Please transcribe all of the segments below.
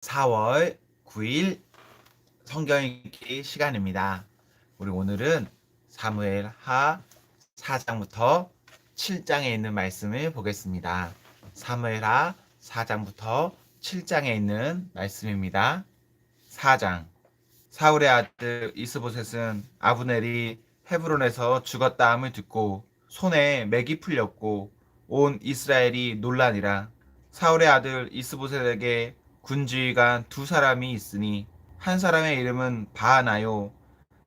4월 9일 성경 읽기 시간입니다. 우리 오늘은 사무엘 하 4장부터 7장에 있는 말씀을 보겠습니다. 사무엘 하 4장부터 7장에 있는 말씀입니다. 4장 사울의 아들 이스보셋은 아브넬이 헤브론에서 죽었다함을 듣고 손에 맥이 풀렸고 온 이스라엘이 논란이라 사울의 아들 이스보셋에게 군지휘관 두 사람이 있으니 한 사람의 이름은 바하나요.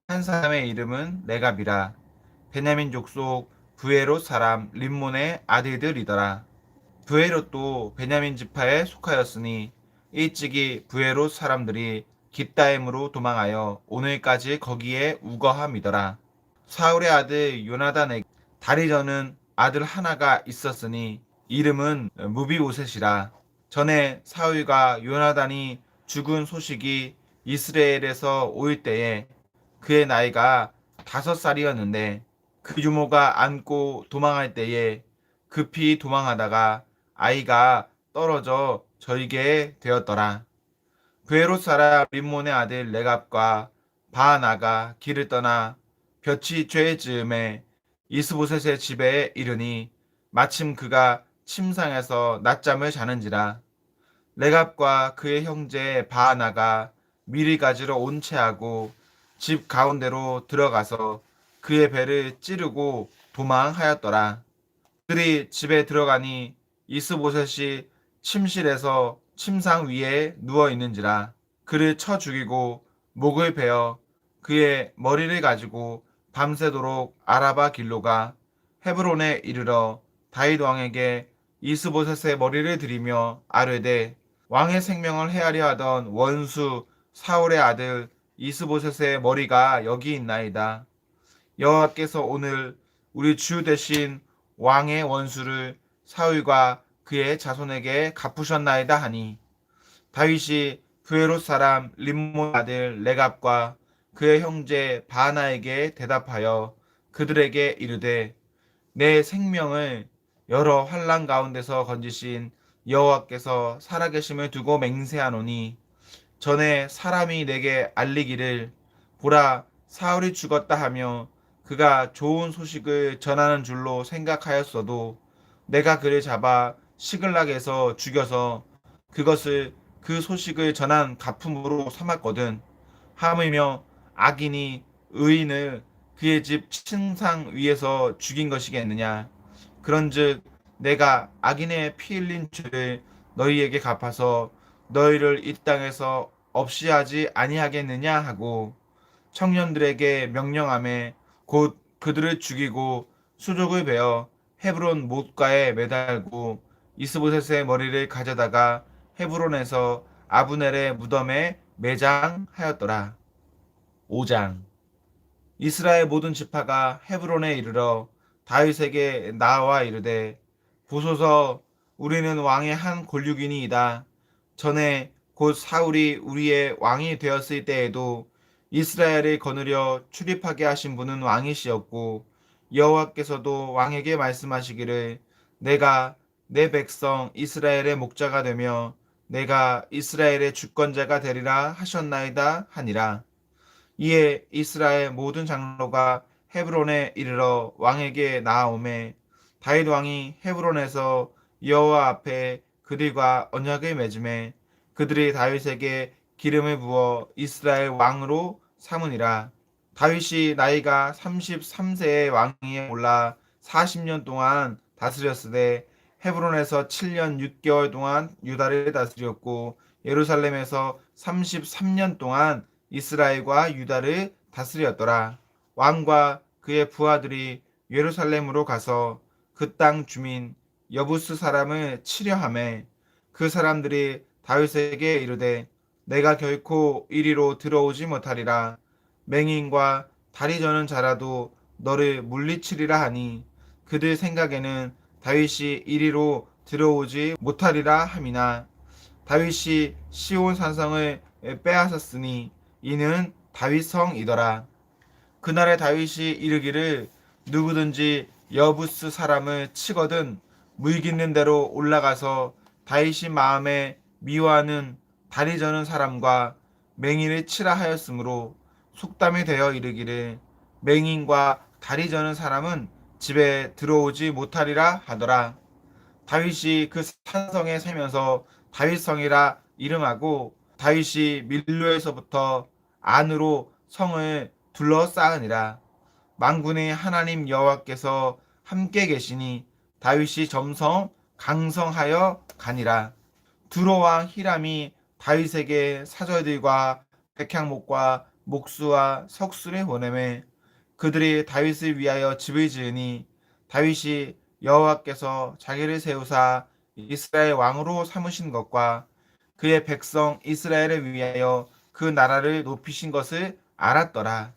한 사람의 이름은 레갑이라. 베냐민 족속 부에롯 사람 림몬의 아들들이더라. 부에롯도 베냐민 지파에 속하였으니 일찍이 부에롯 사람들이 깃다임으로 도망하여 오늘까지 거기에 우거함이더라. 사울의 아들 요나단에게 다리 저는 아들 하나가 있었으니 이름은 무비오셋이라 전에 사울과 요나단이 죽은 소식이 이스라엘에서 올 때에 그의 나이가 다섯 살이었는데 그 유모가 안고 도망할 때에 급히 도망하다가 아이가 떨어져 절게 되었더라. 부에롯 사람 림몬의 아들 레갑과 바하나가 길을 떠나 볕이 죄 즈음에 이스보셋의 집에 이르니 마침 그가 침상에서 낮잠을 자는지라 레갑과 그의 형제 바하나가 미리 가지러 온 채하고 집 가운데로 들어가서 그의 배를 찌르고 도망하였더라. 그들이 집에 들어가니 이스보셋이 침실에서 침상 위에 누워 있는지라 그를 쳐 죽이고 목을 베어 그의 머리를 가지고 밤새도록 아라바 길로가 헤브론에 이르러 다윗 왕에게 이스보셋의 머리를 들이며 아뢰되 왕의 생명을 헤아려 하던 원수 사울의 아들 이스보셋의 머리가 여기 있나이다. 여호와께서 오늘 우리 주 대신 왕의 원수를 사울과 그의 자손에게 갚으셨나이다 하니 다윗이 부에롯 사람 림몬 아들 레갑과 그의 형제 바나에게 대답하여 그들에게 이르되 내 생명을 여러 환란 가운데서 건지신 여호와께서 살아계심을 두고 맹세하노니 전에 사람이 내게 알리기를 보라 사울이 죽었다 하며 그가 좋은 소식을 전하는 줄로 생각하였어도 내가 그를 잡아 시글락에서 죽여서 그것을 그 소식을 전한 가품으로 삼았거든. 하물며 악인이 의인을 그의 집 침상 위에서 죽인 것이겠느냐? 그런즉 내가 악인의 피 흘린 죄를 너희에게 갚아서 너희를 이 땅에서 없이 하지 아니하겠느냐 하고 청년들에게 명령함에 곧 그들을 죽이고 수족을 베어 헤브론 못가에 매달고 이스보셋의 머리를 가져다가 헤브론에서 아브넬의 무덤에 매장하였더라. 5장 이스라엘 모든 지파가 헤브론에 이르러 다윗에게 나와 이르되 보소서 우리는 왕의 한 골육이니이다. 전에 곧 사울이 우리의 왕이 되었을 때에도 이스라엘을 거느려 출입하게 하신 분은 왕이시었고 여호와께서도 왕에게 말씀하시기를 내가 내 백성 이스라엘의 목자가 되며 내가 이스라엘의 주권자가 되리라 하셨나이다 하니라. 이에 이스라엘 모든 장로가 헤브론에 이르러 왕에게 나아오매 다윗 왕이 헤브론에서 여호와 앞에 그들과 언약을 맺음에 그들이 다윗에게 기름을 부어 이스라엘 왕으로 삼으니라. 다윗이 나이가 33세의 왕위에 올라 40년 동안 다스렸으되 헤브론에서 7년 6개월 동안 유다를 다스렸고 예루살렘에서 33년 동안 이스라엘과 유다를 다스렸더라. 왕과 그의 부하들이 예루살렘으로 가서 그 땅 주민 여부스 사람을 치려 함에 그 사람들이 다윗에게 이르되 내가 결코 이리로 들어오지 못하리라. 맹인과 다리 저는 자라도 너를 물리치리라 하니 그들 생각에는 다윗이 이리로 들어오지 못하리라 함이나. 다윗이 시온 산성을 빼앗았으니 이는 다윗성이더라. 그날에 다윗이 이르기를 누구든지 여부스 사람을 치거든 물깃는 대로 올라가서 다윗이 마음에 미워하는 다리 저는 사람과 맹인을 치라 하였으므로 속담이 되어 이르기를 맹인과 다리 저는 사람은 집에 들어오지 못하리라 하더라. 다윗이 그 산성에 살면서 다윗성이라 이름하고 다윗이 밀로에서부터 안으로 성을 둘러싸으니라. 만군의 하나님 여호와께서 함께 계시니 다윗이 점성 강성하여 가니라. 두로와 히람이 다윗에게 사절들과 백향목과 목수와 석수를 보내매 그들이 다윗을 위하여 집을 지으니 다윗이 여호와께서 자기를 세우사 이스라엘 왕으로 삼으신 것과 그의 백성 이스라엘을 위하여 그 나라를 높이신 것을 알았더라.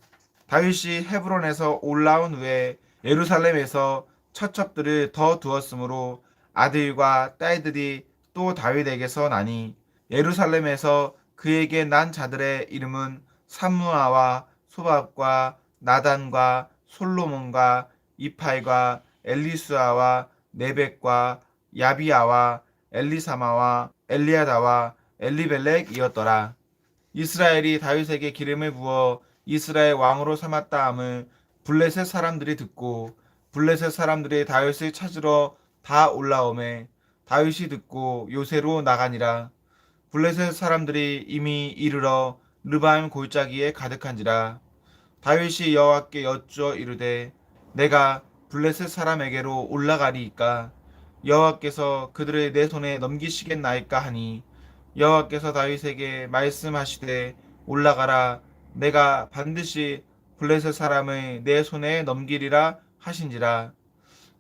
다윗이 헤브론에서 올라온 후에 예루살렘에서 처첩들을 더 두었으므로 아들과 딸들이 또 다윗에게서 나니 예루살렘에서 그에게 난 자들의 이름은 삼무아와 소밥과 나단과 솔로몬과 이팔과 엘리수아와 네벡과 야비아와 엘리사마와 엘리아다와 엘리벨렉이었더라. 이스라엘이 다윗에게 기름을 부어 이스라엘 왕으로 삼았다 함을 블레셋 사람들이 듣고 블레셋 사람들이 다윗을 찾으러 다 올라오매 다윗이 듣고 요새로 나가니라. 블레셋 사람들이 이미 이르러 르바임 골짜기에 가득한지라. 다윗이 여호와께 여쭈어 이르되 내가 블레셋 사람에게로 올라가리이까? 여호와께서 그들을 내 손에 넘기시겠나이까 하니 여호와께서 다윗에게 말씀하시되 올라가라 내가 반드시 블레셋 사람을 내 손에 넘기리라 하신지라.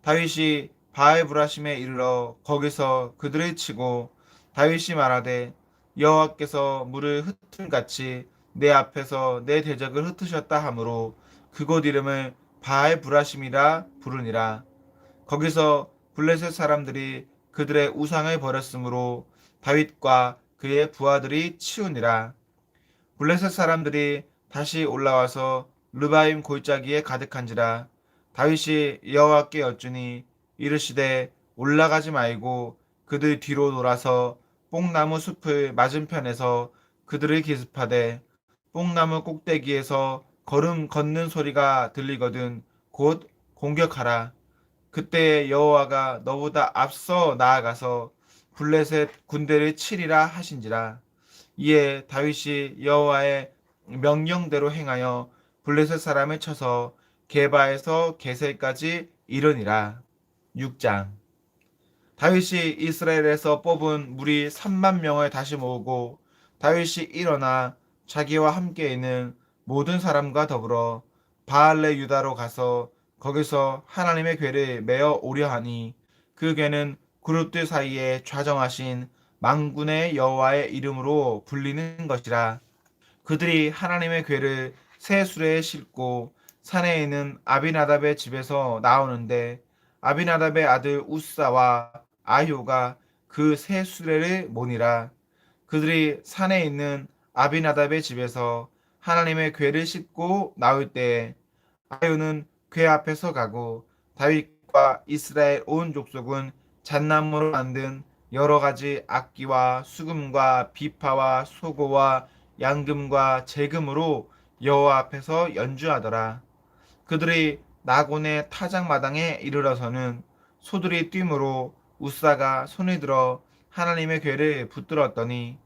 다윗이 바알 브라심에 이르러 거기서 그들을 치고 다윗이 말하되 여호와께서 물을 흩은 같이 내 앞에서 내 대적을 흩으셨다 하므로 그곳 이름을 바알 브라심이라 부르니라. 거기서 블레셋 사람들이 그들의 우상을 버렸으므로 다윗과 그의 부하들이 치우니라 블레셋 사람들이 다시 올라와서 르바임 골짜기에 가득한지라 다윗이 여호와께 여쭈니 이르시되 올라가지 말고 그들 뒤로 돌아서 뽕나무 숲을 맞은편에서 그들을 기습하되 뽕나무 꼭대기에서 걸음 걷는 소리가 들리거든 곧 공격하라. 그때 여호와가 너보다 앞서 나아가서 블레셋 군대를 치리라 하신지라 이에 다윗이 여호와의 명령대로 행하여 블레셋 사람을 쳐서 게바에서 게셀까지 이르니라. 6장. 다윗이 이스라엘에서 뽑은 무리 3만 명을 다시 모으고 다윗이 일어나 자기와 함께 있는 모든 사람과 더불어 바알레 유다로 가서 거기서 하나님의 괴를 메어 오려 하니 그 괴는 그룹들 사이에 좌정하신 망군의 여호와의 이름으로 불리는 것이라. 그들이 하나님의 괴를 새 수레에 싣고 산에 있는 아비나답의 집에서 나오는데 아비나답의 아들 우사와 아효가 그 새 수레를 모니라. 그들이 산에 있는 아비나답의 집에서 하나님의 괴를 싣고 나올 때에 아효는 괴 앞에서 가고 다윗과 이스라엘 온 족속은 잣나무로 만든 여러 가지 악기와 수금과 비파와 소고와 양금과 재금으로 여호와 앞에서 연주하더라. 그들이 나곤의 타작마당에 이르러서는 소들이 뛰므로 우사가 손을 들어 하나님의 괴를 붙들었더니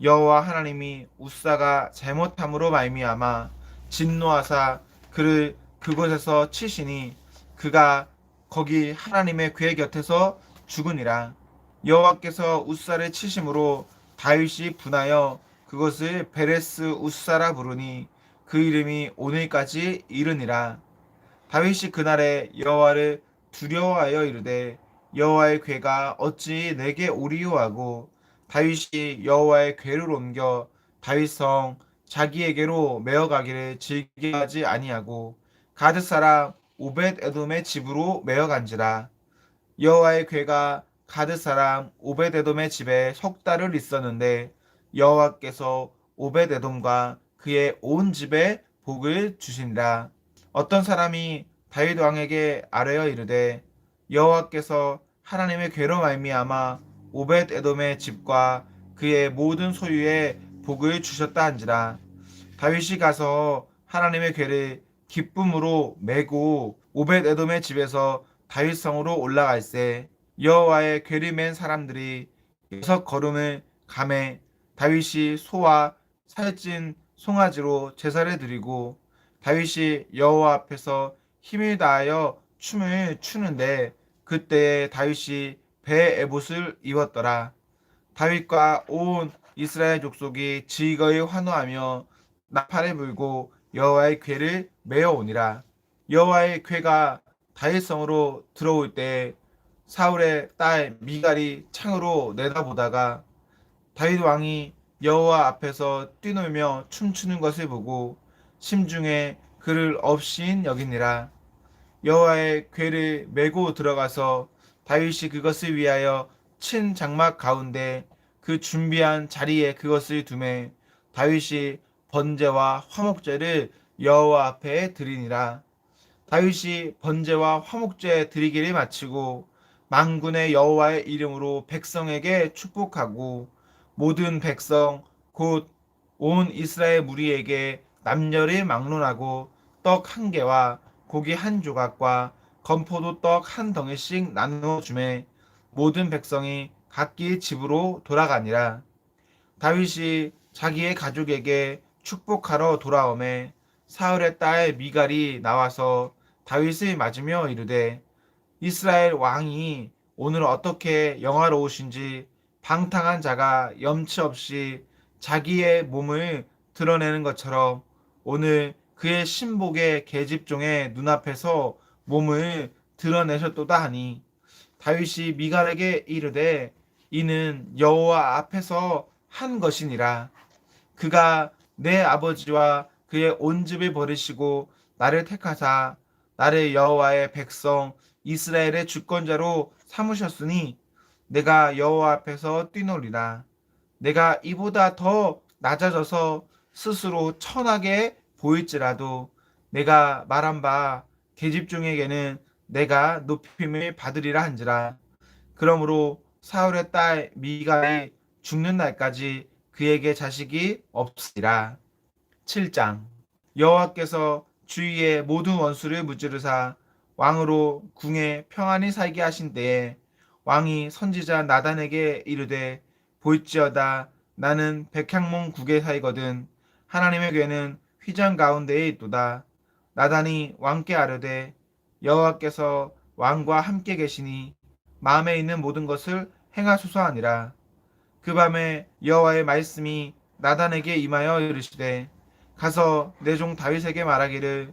여호와 하나님이 우사가 잘못함으로 말미암아 진노하사 그를 그곳에서 치시니 그가 거기 하나님의 괴 곁에서 죽으니라 여호와께서 우사를 치심으로 다윗이 분하여 그것을 베레스 우사라 부르니 그 이름이 오늘까지 이르니라. 다윗이 그날에 여호와를 두려워하여 이르되 여호와의 괴가 어찌 내게 오리요 하고 다윗이 여호와의 괴를 옮겨 다윗성 자기에게로 메어가기를 즐겨하지 아니하고 가드 사람 오벳 에돔의 집으로 메어간지라. 여호와의 괴가 가드 사람 오벳 에돔의 집에 석 달을 있었는데 여호와께서 오벳 에돔과 그의 온 집에 복을 주신다. 어떤 사람이 다윗 왕에게 아뢰어 이르되 여호와께서 하나님의 괴로 말미암아 오벳 에돔의 집과 그의 모든 소유에 복을 주셨다 한지라. 다윗이 가서 하나님의 궤를 기쁨으로 메고 오벳 에돔의 집에서 다윗 성으로 올라갈새 여호와의 궤를 맨 사람들이 여섯 걸음을 감해 다윗이 소와 살찐 송아지로 제사를 드리고 다윗이 여호와 앞에서 힘을 다하여 춤을 추는데 그때에 다윗이 배 에봇을 입었더라. 다윗과 온 이스라엘 족속이 즐거이 환호하며 나팔을 불고 여호와의 궤를 메어 오니라. 여호와의 궤가 다윗성으로 들어올 때 사울의 딸 미갈이 창으로 내다보다가 다윗 왕이 여호와 앞에서 뛰놀며 춤추는 것을 보고 심중에 그를 없인 여기니라. 여호와의 궤를 메고 들어가서 다윗이 그것을 위하여 친 장막 가운데 그 준비한 자리에 그것을 두매 다윗이 번제와 화목제를 여호와 앞에 드리니라. 다윗이 번제와 화목제 드리기를 마치고 만군의 여호와의 이름으로 백성에게 축복하고 모든 백성 곧 온 이스라엘 무리에게 남녀를 막론하고 떡 한 개와 고기 한 조각과 건포도 떡 한 덩이씩 나누어 주매 모든 백성이 각기 집으로 돌아가니라. 다윗이 자기의 가족에게 축복하러 돌아오매 사울의 딸 미갈이 나와서 다윗을 맞으며 이르되 이스라엘 왕이 오늘 어떻게 영화로우신지 방탕한 자가 염치 없이 자기의 몸을 드러내는 것처럼 오늘 그의 신복의 계집종의 눈앞에서 몸을 드러내셨도다 하니 다윗이 미갈에게 이르되 이는 여호와 앞에서 한 것이니라. 그가 내 아버지와 그의 온 집을 버리시고 나를 택하사 나를 여호와의 백성 이스라엘의 주권자로 삼으셨으니 내가 여호와 앞에서 뛰놀리라. 내가 이보다 더 낮아져서 스스로 천하게 보일지라도 내가 말한 바 계집종에게는 내가 높임을 받으리라 한지라. 그러므로 사울의 딸 미갈이 죽는 날까지 그에게 자식이 없으리라. 7장. 여호와께서 주위의 모든 원수를 무찌르사 왕으로 궁에 평안히 살게 하신 때에 왕이 선지자 나단에게 이르되 볼지어다 나는 백향몽 국에 살거든 하나님의 괴는 휘장 가운데에 있도다. 나단이 왕께 아뢰되 여호와께서 왕과 함께 계시니 마음에 있는 모든 것을 행하소서 하니라. 그 밤에 여호와의 말씀이 나단에게 임하여 이르시되 가서 내 종 다윗에게 말하기를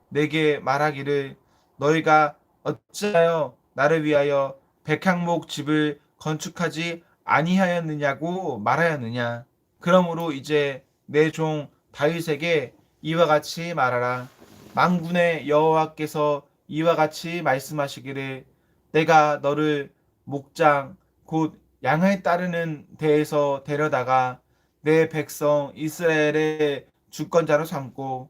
내게 말하기를 너희가 어찌하여 나를 위하여 백향목 집을 건축하지 아니하였느냐고 말하였느냐? 그러므로 이제 내 종 다윗에게 이와 같이 말하라. 망군의 여호와께서 이와 같이 말씀하시기를 내가 너를 목장 곧 양을 따르는 데에서 데려다가 내 백성 이스라엘의 주권자로 삼고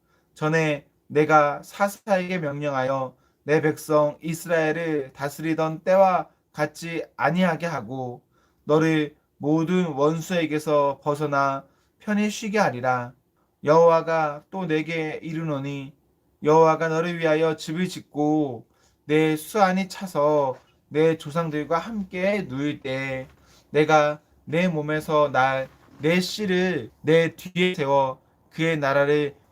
전에 내가 사사에게 명령하여 내 백성 이스라엘을 다스리던 때와 같지 아니하게 하고 너를 모든 원수에게서 벗어나 편히 쉬게 하리라. 여호와가 또 내게 이르노니 여호와가 너를 위하여 집을 짓고 내 수안이 차서 내 조상들과 함께 누일 때 내가 내 몸에서 날 내 씨를 내 뒤에 세워 그의 나라를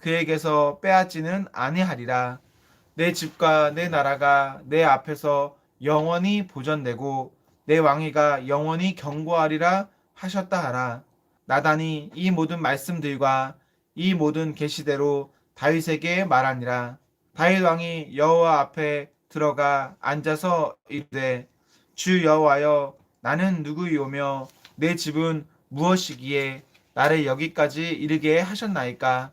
그에게서 빼앗지는 아니하리라. 내 집과 내 나라가 내 앞에서 영원히 보존되고 내 왕위가 영원히 경고하리라 하셨다 하라. 나단이 이 모든 말씀들과 이 모든 계시대로 다윗에게 말하니라. 다윗 왕이 여호와 앞에 들어가 앉아서 이르되 주 여호와여 나는 누구이오며 내 집은 무엇이기에 나를 여기까지 이르게 하셨나이까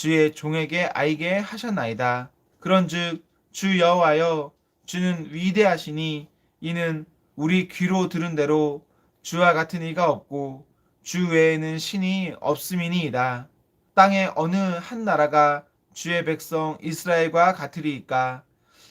주의 종에게 알게 하셨나이다. 그런즉 주 여호와여 주는 위대하시니 이는 우리 귀로 들은 대로 주와 같은 이가 없고 주 외에는 신이 없음이니이다. 땅의 어느 한 나라가 주의 백성 이스라엘과 같으리이까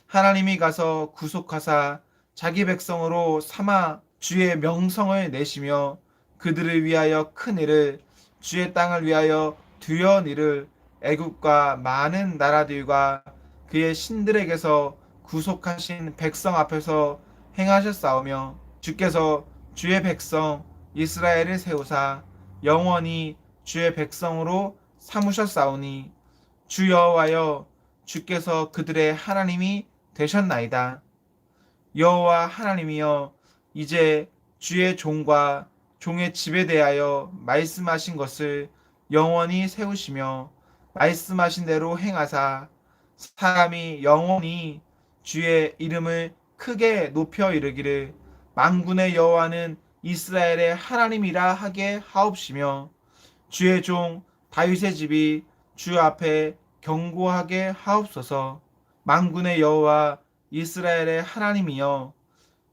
하나님이 가서 구속하사 자기 백성으로 삼아 주의 명성을 내시며 그들을 위하여 큰 일을 주의 땅을 위하여 두려운 일을 애국과 많은 나라들과 그의 신들에게서 구속하신 백성 앞에서 행하셨사오며 주께서 주의 백성 이스라엘을 세우사 영원히 주의 백성으로 삼으셨사오니 주 여호와여 주께서 그들의 하나님이 되셨나이다. 여호와 하나님이여 이제 주의 종과 종의 집에 대하여 말씀하신 것을 영원히 세우시며 말씀하신 대로 행하사. 사람이 영원히 주의 이름을 크게 높여 이르기를 만군의 여호와는 이스라엘의 하나님이라 하게 하옵시며 주의 종 다윗의 집이 주 앞에 경고하게 하옵소서. 만군의 여호와 이스라엘의 하나님이여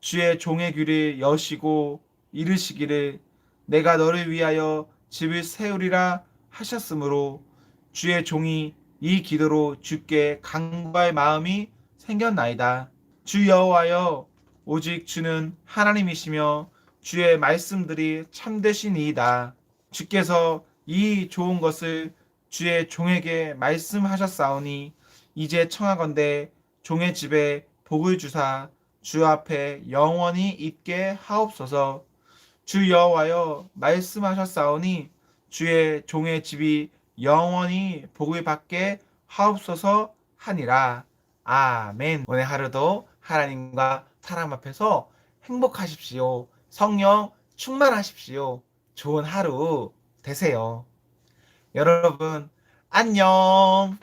주의 종의 귀를 여시고 이르시기를 내가 너를 위하여 집을 세우리라 하셨으므로 주의 종이 이 기도로 주께 강구할 마음이 생겼나이다. 주 여호와여 오직 주는 하나님이시며 주의 말씀들이 참되시니이다. 주께서 이 좋은 것을 주의 종에게 말씀하셨사오니 이제 청하건대 종의 집에 복을 주사 주 앞에 영원히 있게 하옵소서. 주 여호와여 말씀하셨사오니 주의 종의 집이 영원히 복을 받게 하옵소서 하니라. 아멘. 오늘 하루도 하나님과 사람 앞에서 행복하십시오. 성령 충만하십시오. 좋은 하루 되세요. 여러분, 안녕.